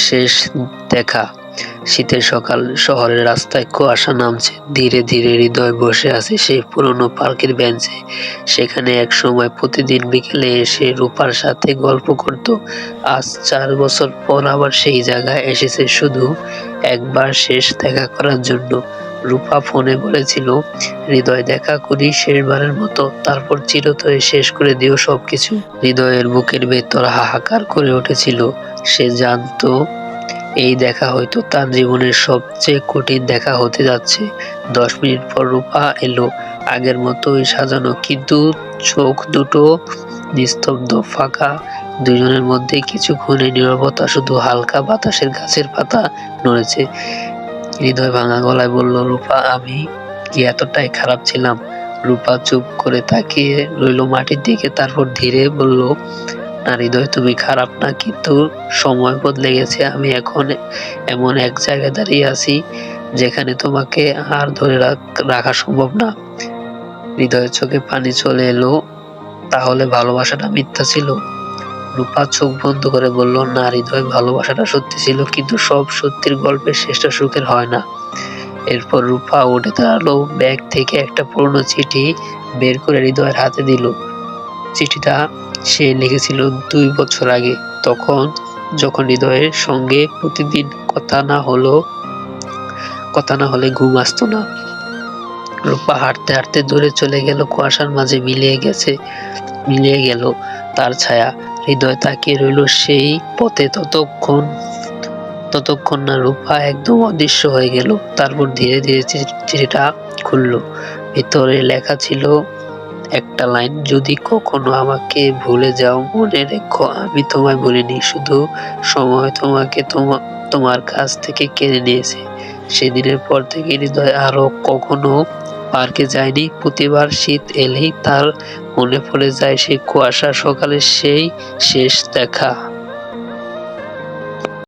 শেষ দেখা। শীতের সকাল, শহরের রাস্তায় কুয়াশা নামছে। ধীরে ধীরে হৃদয় বসে আছে সেই পুরনো পার্কের বেঞ্চে। সেখানে এক সময় প্রতিদিন বিকেলে এসে রূপার সাথে গল্প করত। আজ চার বছর পর আবার সেই জায়গায় এসেছে শুধু একবার শেষ দেখা করার জন্য। রূপা ফোনে বলেছিল, হৃদয় দেখা করি শেষবারের মতো। তারপর চিরতরে শেষ করে দিও সবকিছু। হৃদয়ের বুকের ভেতর হাহাকার করে উঠেছিল। সে জানতো এই দেখা হয়তো তার জীবনের সবচেয়ে কঠিন দেখা হতে যাচ্ছে। দশ মিনিট পর রূপা এলো আগের মতোই সাজানো, কিন্তু চোখ দুটো নিস্তব্ধ, ফাঁকা। দুজনের মধ্যে কিছুক্ষণের নীরবতা শুধু হালকা বাতাসের গাছের পাতা নড়েছে। হৃদয় ভাঙা গলায় বলল, রূপা, আমি কি এতটাই খারাপ ছিলাম? রূপা চুপ করে তাকিয়ে রইল মাটির দিকে, তারপর ধীরে বলল না হৃদয় তুমি খারাপ না, কিন্তু সময় বদলে গেছে। আমি এখন এমন এক জায়গায় দাঁড়িয়ে আছি যেখানে তোমাকে আর ধরে রাখ- রাখা সম্ভব না। হৃদয়ের চোখে পানি চলে এলো, তাহলে ভালোবাসাটা মিথ্যা ছিল। রূপা চোখ বন্ধ করে বলল, না, হৃদয়, ভালোবাসাটা সত্যি ছিল, কিন্তু সব সত্যির গল্পের শেষটা সুখের হয় না। এরপর রূপা উঠে দাঁড়াল, ব্যাগ থেকে একটা পুরনো চিঠি বের করে হৃদয়ের হাতে দিল। চিঠিটা সে লিখেছিল দুই বছর আগে। তখন যখন হৃদয়ের সঙ্গে প্রতিদিন কথা না হলো, কথা না হলে ঘুম আসতো না। রূপা হাঁটতে হাঁটতে দূরে চলে গেল, কুয়াশার মাঝে মিলিয়ে গেছে, মিলিয়ে গেল তার ছায়া। হৃদয় তাকিয়ে রইল সেই পথে। ততক্ষণ ততক্ষণ না রূপা একদম অদৃশ্য হয়ে গেল। তারপর ধীরে ধীরে চিঠিটা খুললো। ভিতরে লেখা ছিল একটা লাইন, যদি কখনো আমাকে ভুলে যাও মনে রেখো, আমি তোমায় ভুলিনি শুধু সময় তোমাকে তোমা- তোমার কাছ থেকে কেড়ে নিয়েছে। সেদিনের পর থেকে হৃদয় আরও কখনো পার্কে যায়নি। প্রতিবার শীত এলেই তার মনে পড়ে যায় সেই কুয়াশা সকালে সেই শেষ দেখা।